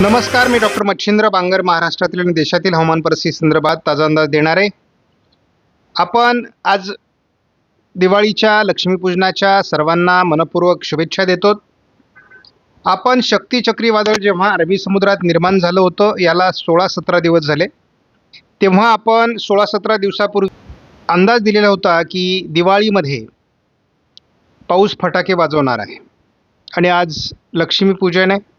नमस्कार मी डॉक्टर मच्छिंद्र बांगर महाराष्ट्रातील आणि देशातील हवामान परिस्थिती संदर्भात ताजा अंदाज देणार. आहे आपण आज दिवाळीच्या लक्ष्मीपूजनाच्या सर्वांना मनपूर्वक शुभेच्छा देतो. आपण शक्ती चक्रीवादळ जेव्हा अरबी समुद्रात निर्माण झालं होतं याला सोळा सतरा दिवस झाले. तेव्हा आपण सोळा सतरा दिवसापूर्वी अंदाज दिलेला होता की दिवाळीमध्ये पाऊस फटाके वाजवणार आहे. आणि आज लक्ष्मीपूजन आहे.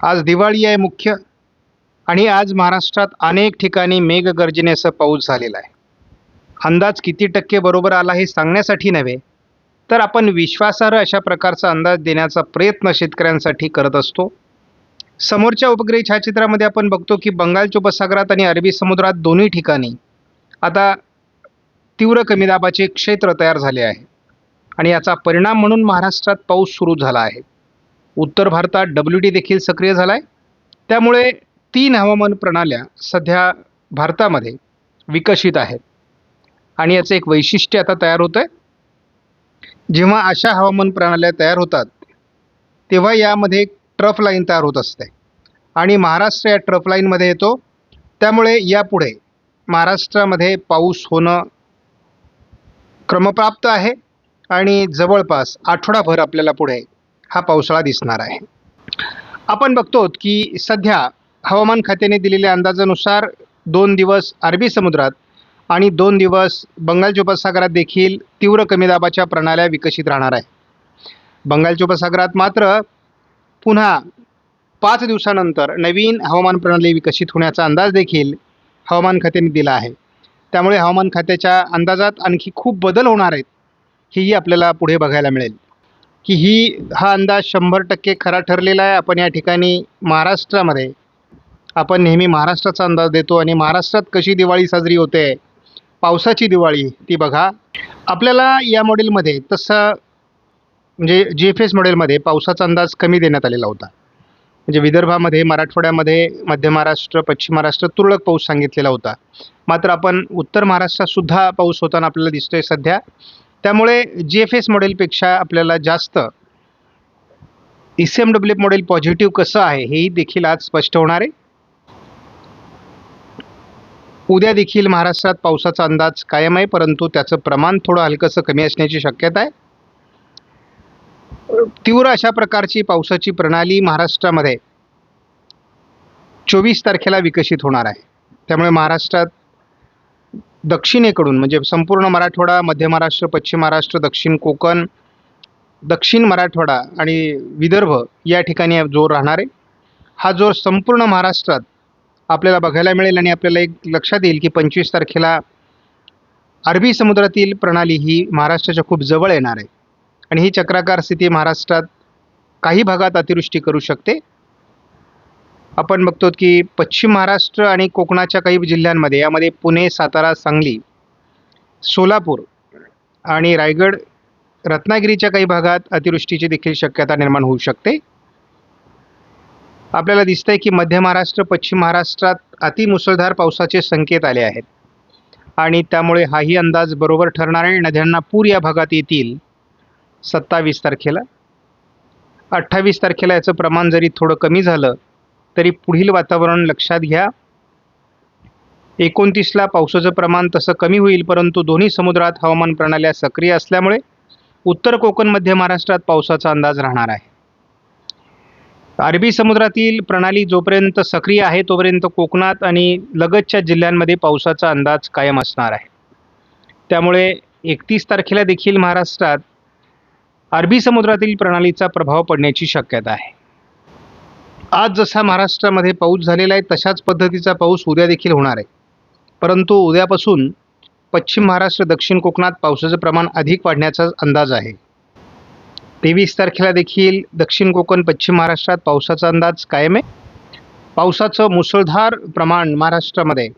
आज दिवाळी आहे मुख्य. आणि आज महाराष्ट्रात अनेक ठिकाणी मेघगर्जनेसह पाऊस झालेला आहे. अंदाज किती टक्के बरोबर आला हे सांगण्यासाठी नव्हे तर आपण विश्वासार्ह अशा प्रकारचा अंदाज देण्याचा प्रयत्न शेतकऱ्यांसाठी करत असतो. समोरच्या उपग्रही छायाचित्रामध्ये आपण बघतो की बंगालच्या उपसागरात आणि अरबी समुद्रात दोन्ही ठिकाणी आता तीव्र कमी दाबाचे क्षेत्र तयार झाले आहे. आणि याचा परिणाम म्हणून महाराष्ट्रात पाऊस सुरू झाला आहे. उत्तर भारतात डब्ल्यू डी देखील सक्रिय झाला आहे त्यामुळे तीन हवामान प्रणाल्या सध्या भारतामध्ये विकसित आहेत. आणि याचं एक वैशिष्ट्य आता तयार होतं आहे जेव्हा अशा हवामान प्रणाल्या तयार होतात तेव्हा यामध्ये एक ट्रफ लाईन तयार होत असते. आणि महाराष्ट्र या ट्रफ लाईनमध्ये येतो. त्यामुळे यापुढे महाराष्ट्रामध्ये पाऊस होणं क्रमप्राप्त आहे. आणि जवळपास आठवडाभर आपल्याला पुढे हा पावसाळा दिसणार आहे. आपण बघतो की सध्या हवामान खात्याने दिलेल्या अंदाजानुसार दोन दिवस अरबी समुद्रात आणि दोन दिवस बंगालच्या उपसागरात देखील तीव्र कमी दाबाच्या प्रणाल्या विकसित राहणार आहे. बंगालच्या उपसागरात मात्र पुन्हा पाच दिवसानंतर नवीन हवामान प्रणाली विकसित होण्याचा अंदाज देखील हवामान खात्याने दिला आहे. त्यामुळे हवामान खात्याच्या अंदाजात आणखी खूप बदल होणार आहेत हेही आपल्याला पुढे बघायला मिळेल. की ही हा अंदाज शंभर टक्के खरा ठरलेला आहे. आपण या ठिकाणी महाराष्ट्रामध्ये आपण नेहमी महाराष्ट्राचा अंदाज देतो आणि महाराष्ट्रात कशी दिवाळी साजरी होते पावसाची दिवाळी ती बघा. आपल्याला या मॉडेलमध्ये तसं म्हणजे जी एफ एस मॉडेलमध्ये पावसाचा अंदाज कमी देण्यात आलेला होता. म्हणजे विदर्भामध्ये मराठवाड्यामध्ये मध्य महाराष्ट्र पश्चिम महाराष्ट्र तुरळक पाऊस सांगितलेला होता. मात्र आपण उत्तर महाराष्ट्रातसुद्धा पाऊस होताना आपल्याला दिसतोय सध्या. त्यामुळे जी एफ एस मॉडेलपेक्षा आपल्याला जास्त E C M W model positive कसं आहे हेही देखील आज स्पष्ट होणार आहे. उद्या देखील महाराष्ट्रात पावसाचा अंदाज कायम आहे परंतु त्याचं प्रमाण थोडं हलकंसं कमी असण्याची शक्यता आहे. तीव्र अशा प्रकारची पावसाची प्रणाली महाराष्ट्रामध्ये चोवीस तारखेला विकसित होणार आहे. त्यामुळे महाराष्ट्रात दक्षिणेकडून म्हणजे संपूर्ण मराठवाडा मध्य महाराष्ट्र पश्चिम महाराष्ट्र दक्षिण कोकण दक्षिण मराठवाडा आणि विदर्भ या ठिकाणी जोर राहणार आहे. हा जोर संपूर्ण महाराष्ट्रात आपल्याला बघायला मिळेल आणि आपल्याला एक लक्षात येईल की पंचवीस तारखेला अरबी समुद्रातील प्रणाली ही महाराष्ट्राच्या खूप जवळ येणार आहे. आणि ही चक्राकार स्थिती महाराष्ट्रात काही भागात अतिवृष्टी करू शकते. आपण बघतो की पश्चिम महाराष्ट्र आणि कोकणाच्या काही जिल्ह्यांमध्ये यामध्ये पुणे सातारा सांगली सोलापूर आणि रायगड रत्नागिरीच्या काही भागात अतिवृष्टीची देखील शक्यता निर्माण होऊ शकते. आपल्याला दिसतंय की मध्य महाराष्ट्र पश्चिम महाराष्ट्रात अतिमुसळधार पावसाचे संकेत आले आहेत. आणि त्यामुळे हाही अंदाज बरोबर ठरणार आहे. नद्यांना पूर या भागात येतील सत्तावीस तारखेला. अठ्ठावीस तारखेला याचं प्रमाण जरी थोडं कमी झालं तरी पुढील वातावरण लक्षात घ्या. एकोणतीसला पावसाचं प्रमाण तसं कमी होईल परंतु दोन्ही समुद्रात हवामान प्रणाल्या सक्रिय असल्यामुळे उत्तर कोकण मध्य महाराष्ट्रात पावसाचा अंदाज राहणार आहे. अरबी समुद्रातील प्रणाली जोपर्यंत सक्रिय आहे तोपर्यंत कोकणात आणि लगतच्या जिल्ह्यांमध्ये पावसाचा अंदाज कायम असणार आहे. त्यामुळे एकतीस तारखेला देखील महाराष्ट्रात अरबी समुद्रातील प्रणालीचा प्रभाव पडण्याची शक्यता आहे. आज जसा महाराष्ट्रामध्ये पाऊस झालेला आहे तशाच पद्धतीचा पाऊस उद्या देखील होणार आहे. परंतु उद्यापासून पश्चिम महाराष्ट्र दक्षिण कोकणात पावसाचं प्रमाण अधिक वाढण्याचा अंदाज आहे. तेवीस तारखेला देखील दक्षिण कोकण पश्चिम महाराष्ट्रात पावसाचा अंदाज कायम आहे. पावसाचं मुसळधार प्रमाण महाराष्ट्रामध्ये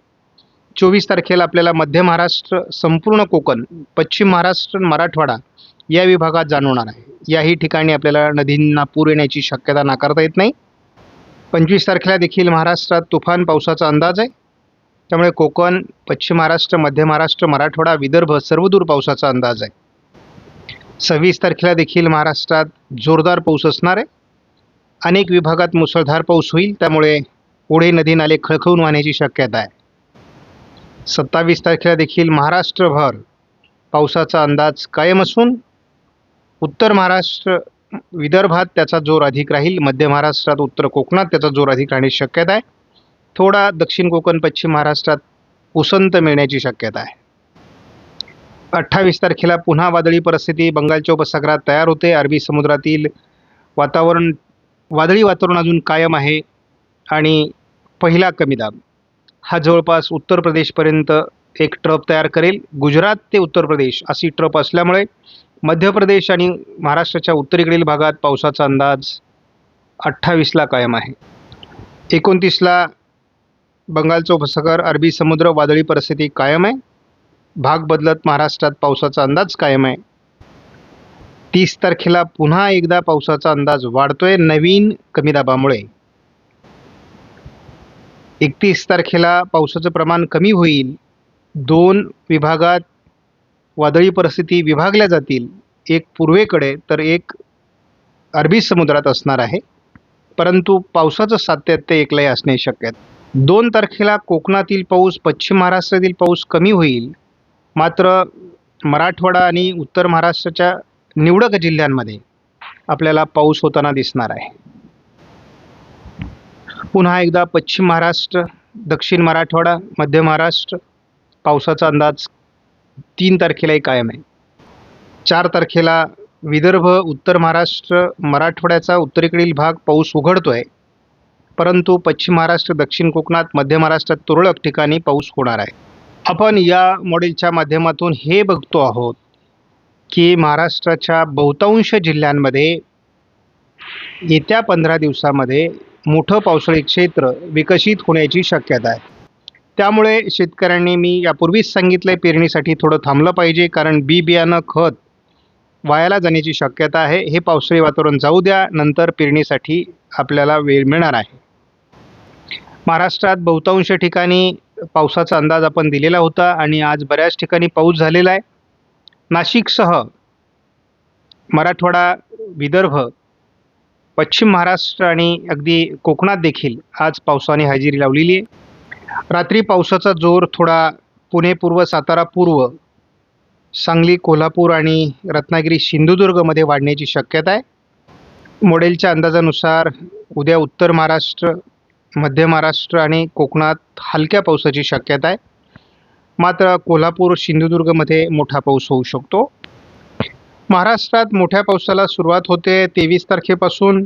चोवीस तारखेला आपल्याला मध्य महाराष्ट्र संपूर्ण कोकण पश्चिम महाराष्ट्र मराठवाडा या विभागात जाणवणार आहे. याही ठिकाणी आपल्याला नदींना पूर येण्याची शक्यता नाकारता येत नाही. पंचवीस तारखेला देखील महाराष्ट्रात तुफान पावसाचा अंदाज आहे. त्यामुळे कोकण पश्चिम महाराष्ट्र मध्य महाराष्ट्र मराठवाडा विदर्भ सर्वदूर पावसाचा अंदाज आहे. सव्वीस तारखेला देखील महाराष्ट्रात जोरदार पाऊस असणार आहे. अनेक विभागात मुसळधार पाऊस होईल त्यामुळे पुढे नदी नाले खळखळून वाहण्याची शक्यता आहे. सत्तावीस तारखेला देखील महाराष्ट्रभर पावसाचा अंदाज कायम असून उत्तर महाराष्ट्र विदर्भात त्याचा जोर अधिक राहील मध्य महाराष्ट्रात उत्तर कोकणात त्याचा जोर अधिक राहण्याची शक्यता आहे. थोडा दक्षिण कोकण पश्चिम महाराष्ट्रात उसंत मिळण्याची शक्यता आहे. अठ्ठावीस तारखेला पुन्हा वादळी परिस्थिती बंगालच्या उपसागरात तयार होते. अरबी समुद्रातील वातावरण वादळी वातावरण अजून कायम आहे आणि पहिला कमी दाब. हा जवळपास उत्तर प्रदेशपर्यंत एक ट्रप तयार करेल. गुजरात ते उत्तर प्रदेश अशी ट्रप असल्यामुळे मध्य प्रदेश आणि महाराष्ट्राच्या उत्तरेकडील भागात पावसाचा अंदाज अठ्ठावीसला कायम आहे. एकोणतीसला बंगालचा उपसागर अरबी समुद्र वादळी परिस्थिती कायम आहे. भाग बदलत महाराष्ट्रात पावसाचा अंदाज कायम आहे. तीस तारखेला पुन्हा एकदा पावसाचा अंदाज वाढतोय नवीन कमी दाबामुळे. एकतीस तारखेला पावसाचं प्रमाण कमी होईल. दोन विभागात वादळी परिस्थिती विभागल्या जातील एक पूर्वेकडे तर एक अरबी समुद्रात असणार आहे. परंतु पावसाचं सातत्य एकलय असणे शक्य आहे. दोन तारखेला कोकणातील पाऊस पश्चिम महाराष्ट्रातील पाऊस कमी होईल. मात्र मराठवाडा आणि उत्तर महाराष्ट्राच्या निवडक जिल्ह्यांमध्ये आपल्याला पाऊस होताना दिसणार आहे. पुन्हा एकदा पश्चिम महाराष्ट्र दक्षिण मराठवाडा मध्य महाराष्ट्र पावसाचा अंदाज तीन तारखेलाही कायम आहे. चार तारखेला विदर्भ उत्तर महाराष्ट्र मराठवाड्याचा उत्तरेकडील भाग पाऊस उघडतो आहे परंतु पश्चिम महाराष्ट्र दक्षिण कोकणात मध्य महाराष्ट्रात तुरळक ठिकाणी पाऊस होणार आहे. आपण या मॉडेलच्या माध्यमातून हे बघतो आहोत की महाराष्ट्राच्या बहुतांश जिल्ह्यांमध्ये येत्या पंधरा दिवसामध्ये मोठं पावसाळी क्षेत्र विकसित होण्याची शक्यता आहे. त्यामुळे शेतकऱ्यांनी मी यापूर्वीच सांगितलं आहे पेरणीसाठी थोडं थांबलं पाहिजे कारण बी बियाणं खत वायाला जाण्याची शक्यता आहे. हे पावसाळी वातावरण जाऊ द्या नंतर पेरणीसाठी आपल्याला वेळ मिळणार आहे. महाराष्ट्रात बहुतांश ठिकाणी पावसाचा अंदाज आपण दिलेला होता आणि आज बऱ्याच ठिकाणी पाऊस झालेला आहे. नाशिकसह मराठवाडा विदर्भ पश्चिम महाराष्ट्र आणि अगदी कोकणात देखील आज पावसाने हजेरी लावलेली आहे. रात्री पावसाचा जोर थोडा पुणे पूर्व सातारा पूर्व सांगली कोल्हापूर आणि रत्नागिरी सिंधुदुर्गमध्ये वाढण्याची शक्यता आहे. मॉडेलच्या अंदाजानुसार उद्या उत्तर महाराष्ट्र मध्य महाराष्ट्र आणि कोकणात हलक्या पावसाची शक्यता आहे. मात्र कोल्हापूर सिंधुदुर्गमध्ये मोठा पाऊस होऊ शकतो. महाराष्ट्रात मोठ्या पावसाला सुरुवात होते तेवीस तारखेपासून.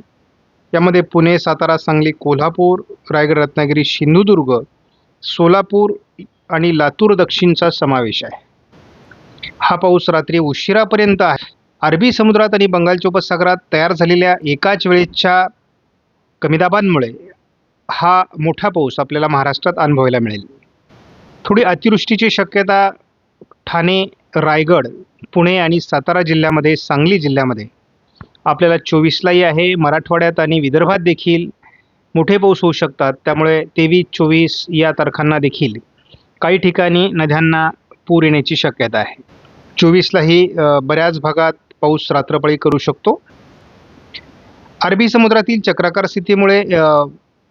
यामध्ये पुणे सातारा सांगली कोल्हापूर रायगड रत्नागिरी सिंधुदुर्ग सोलापूर आणि लातूर दक्षिणचा समावेश आहे. हा पाऊस रात्री उशिरापर्यंत आहे. अरबी समुद्रात आणि बंगालच्या उपसागरात तयार झालेल्या एकाच वेळेच्या कमीदाबांमुळे हा मोठा पाऊस आपल्याला महाराष्ट्रात अनुभवायला मिळेल. थोडी अतिवृष्टीची शक्यता ठाणे रायगड पुणे आणि सातारा जिल्ह्यामध्ये सांगली जिल्ह्यामध्ये आपल्याला चोवीसलाही आहे. मराठवाड्यात आणि विदर्भात देखील मोठे पाऊस होऊ शकतात. त्यामुळे तेवीस चोवीस या तारखांना देखील काही ठिकाणी नद्यांना पूर येण्याची शक्यता आहे. चोवीसलाही बऱ्याच भागात पाऊस रात्रपाळी करू शकतो. अरबी समुद्रातील चक्राकार स्थितीमुळे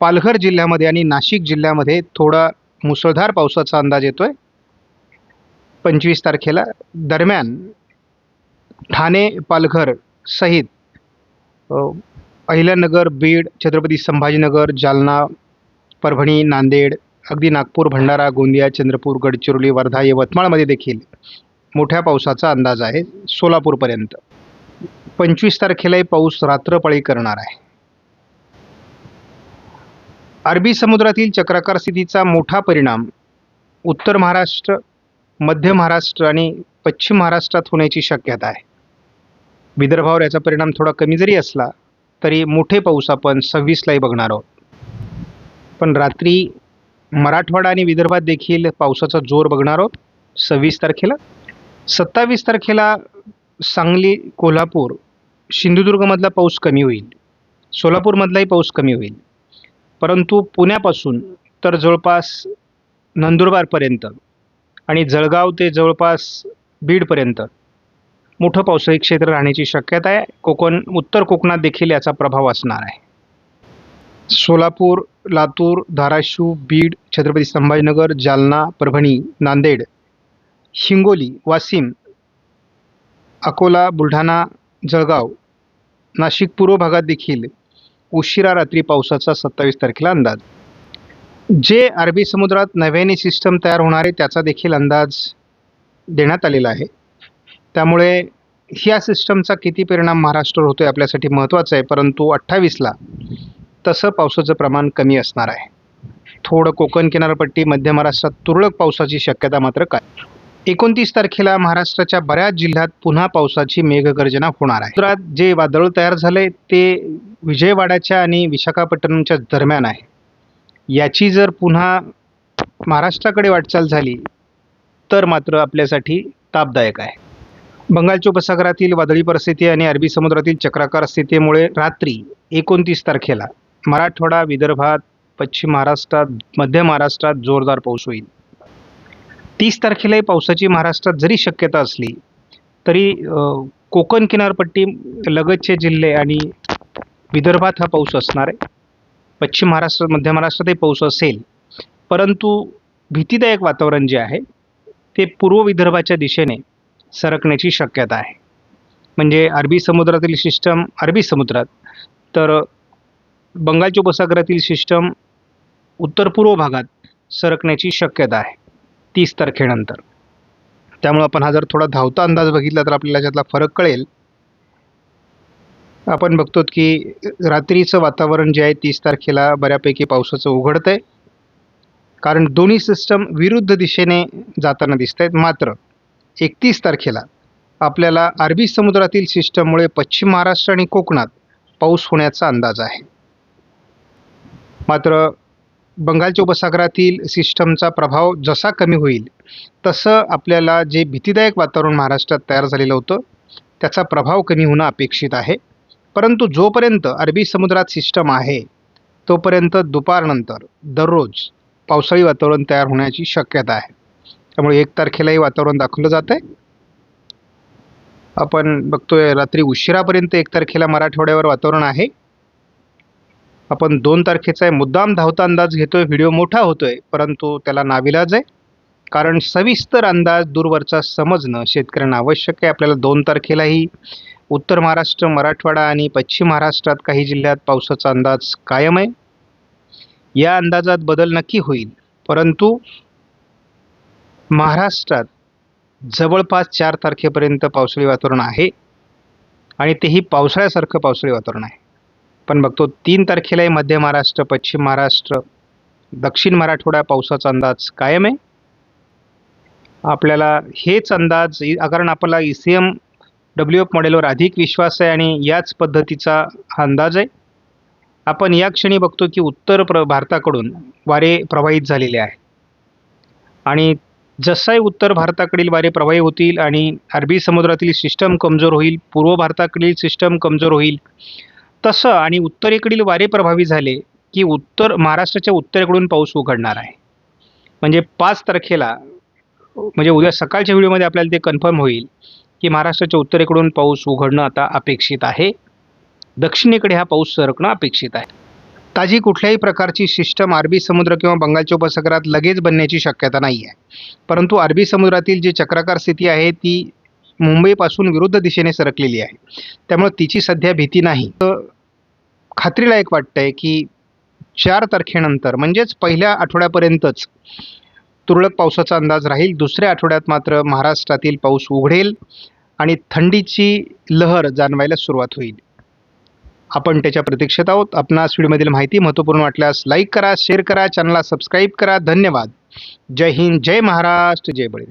पालघर जिल्ह्यामध्ये आणि नाशिक जिल्ह्यामध्ये थोडा मुसळधार पावसाचा अंदाज येतोय. पंचवीस तारखेला दरम्यान ठाणे पालघर सहित अहिल्यानगर बीड छत्रपती संभाजीनगर जालना परभणी नांदेड अगदी नागपूर भंडारा गोंदिया चंद्रपूर गडचिरोली वर्धा यवतमाळमध्ये देखील मोठ्या पावसाचा अंदाज आहे सोलापूरपर्यंत. पंचवीस तारखेलाही पाऊस रात्रपाळी करणार आहे. अरबी समुद्रातील चक्राकार स्थितीचा मोठा परिणाम उत्तर महाराष्ट्र मध्य महाराष्ट्र आणि पश्चिम महाराष्ट्रात होण्याची शक्यता आहे. विदर्भावर याचा परिणाम थोडा कमी जरी असला तरी मोठे पाऊस आपण सव्वीसलाही बघणार आहोत. पण रात्री मराठवाडा आणि विदर्भात देखील पावसाचा जोर बघणार आहोत. सव्वीस तारखेला. सत्तावीस तारखेला सांगली कोल्हापूर सिंधुदुर्गमधला पाऊस कमी होईल. सोलापूरमधलाही पाऊस कमी होईल. परंतु पुण्यापासून तर जवळपास नंदुरबारपर्यंत आणि जळगाव ते जवळपास बीडपर्यंत मोठं पावसाळी क्षेत्र राहण्याची शक्यता आहे. कोकण उत्तर कोकणात देखील याचा प्रभाव असणार आहे. सोलापूर लातूर धाराशिव बीड छत्रपती संभाजीनगर जालना परभणी नांदेड हिंगोली वाशिम अकोला बुलढाणा जळगाव नाशिक पूर्व भागात देखील उशिरा रात्री पावसाचा सत्तावीस तारखेला अंदाज. जे अरबी समुद्रात नव्याने सिस्टम तयार होणार आहे त्याचा देखील अंदाज देण्यात आलेला आहे. त्यामुळे ह्या सिस्टमचा किती परिणाम महाराष्ट्रावर होतोय आपल्यासाठी महत्त्वाचं आहे परंतु अठ्ठावीसला तसं पावसाचं प्रमाण कमी असणार आहे. थोडं कोकण किनारपट्टी मध्य महाराष्ट्रात तुरळक पावसाची शक्यता मात्र काय? एकोणतीस तारखेला महाराष्ट्राच्या बऱ्याच जिल्ह्यात पुन्हा पावसाची मेघगर्जना होणार आहे. गुजरात जे वादळ तयार झाले ते विजयवाड्याच्या आणि विशाखापट्टणमच्या दरम्यान आहे. याची जर पुन्हा महाराष्ट्राकडे वाटचाल झाली तर मात्र आपल्यासाठी तापदायक आहे. बंगालच्या उपसागरातील वादळी परिस्थिती आणि अरबी समुद्रातील चक्राकार स्थितीमुळे रात्री एकोणतीस तारखेला मराठवाडा विदर्भात पश्चिम महाराष्ट्रात मध्य महाराष्ट्रात जोरदार पाऊस होईल. तीस तारखेलाही पावसाची महाराष्ट्रात जरी शक्यता असली तरी कोकण किनारपट्टी लगतचे जिल्हे आणि विदर्भात हा पाऊस असणार आहे. पश्चिम महाराष्ट्र मध्य महाराष्ट्रातही पाऊस असेल परंतु भीतीदायक वातावरण जे आहे ते पूर्व विदर्भाच्या दिशेने सरकण्याची शक्यता आहे. म्हणजे अरबी समुद्रातील सिस्टम अरबी समुद्रात तर बंगालच्या उपसागरातील सिस्टम उत्तर पूर्व भागात सरकण्याची शक्यता आहे तीस तारखेनंतर. त्यामुळे आपण हा जर थोडा धावता अंदाज बघितला तर आपल्याला त्यातला फरक कळेल. आपण बघतो की रात्रीचं वातावरण जे आहे तीस तारखेला बऱ्यापैकी पावसाचं उघडतं आहे कारण दोन्ही सिस्टम विरुद्ध दिशेने जाताना दिसत आहेत मात्र एकतीस तारखेला आपल्याला अरबी समुद्रातील सिस्टममुळे पश्चिम महाराष्ट्र आणि कोकणात पाऊस होण्याचा अंदाज आहे. मात्र बंगालच्या उपसागरातील सिस्टमचा प्रभाव जसा कमी होईल तसं आपल्याला जे भीतीदायक वातावरण महाराष्ट्रात तयार झालेलं होतं त्याचा प्रभाव कमी होणं अपेक्षित आहे. परंतु जोपर्यंत अरबी समुद्रात सिस्टम आहे तोपर्यंत दुपारनंतर दररोज पावसाळी वातावरण तयार होण्याची शक्यता आहे. त्यामुळे एक तारखेलाही वातावरण दाखवलं जात आहे आपण बघतोय रात्री उशिरापर्यंत एक तारखेला मराठवाड्यावर वातावरण आहे. आपण दोन तारखेचा आहे मुद्दाम धावता अंदाज घेतोय व्हिडिओ मोठा होतोय परंतु त्याला नाविलाज आहे. कारण सविस्तर अंदाज दूरवरचा समजणं शेतकऱ्यांना आवश्यक आहे. आपल्याला दोन तारखेलाही उत्तर महाराष्ट्र मराठवाडा आणि पश्चिम महाराष्ट्रात काही जिल्ह्यात पावसाचा अंदाज कायम आहे. या अंदाजात बदल नक्की होईल. परंतु महाराष्ट्रात जवळपास चार तारखेपर्यंत पावसाळी वातावरण आहे आणि तेही पावसाळ्यासारखं पावसाळी वातावरण आहे. पण बघतो तीन तारखेलाही मध्य महाराष्ट्र पश्चिम महाराष्ट्र दक्षिण मराठवाडा पावसाचा अंदाज कायम आहे. आपल्याला हेच अंदाज कारण आपल्याला E C M W F मॉडेलवर अधिक विश्वास आहे आणि याच पद्धतीचा हा अंदाज आहे. आपण या क्षणी बघतो की उत्तर प्र भारताकडून वारे प्रवाहित झालेले आहे आणि जसाही उत्तर भारताकडील वारे प्रवाही होतील आणि अरबी समुद्रातील सिस्टम कमजोर होईल पूर्व भारताकडील सिस्टम कमजोर होईल. तसं आणि उत्तरेकडील वारे प्रभावी झाले की उत्तर महाराष्ट्राच्या उत्तरेकडून पाऊस उघडणार आहे. म्हणजे पाच तारखेला म्हणजे उद्या सकाळच्या व्हिडिओमध्ये आपल्याला ते कन्फर्म होईल की महाराष्ट्राच्या उत्तरेकडून पाऊस उघडणं आता अपेक्षित आहे. दक्षिणेकडे हा पाऊस सरकणं अपेक्षित आहे. ताजी कुठल्याही प्रकारची सिस्टम अरबी समुद्र किंवा बंगालच्या उपसागरात लगेच बनण्याची शक्यता नाही आहे परंतु अरबी समुद्रातील जी चक्राकार स्थिती आहे ती मुंबईपासून विरुद्ध दिशेने सरकलेली आहे. त्यामुळे तिची सध्या भीती नाही. तर खात्रीलायक वाटतंय की चार तारखेनंतर म्हणजेच पहिल्या आठवड्यापर्यंतच तुरळक पावसाचा अंदाज राहील. दुसऱ्या आठवड्यात मात्र महाराष्ट्रातील पाऊस उघडेल आणि थंडीची लहर जाणवायला सुरुवात होईल. आपण त्याच्या प्रतीक्षेत आहोत. आपणास व्हिडिओमधील माहिती महत्त्वपूर्ण वाटल्यास लाईक करा शेअर करा चॅनलला सबस्क्राईब करा. धन्यवाद. जय हिंद जय महाराष्ट्र जय बळी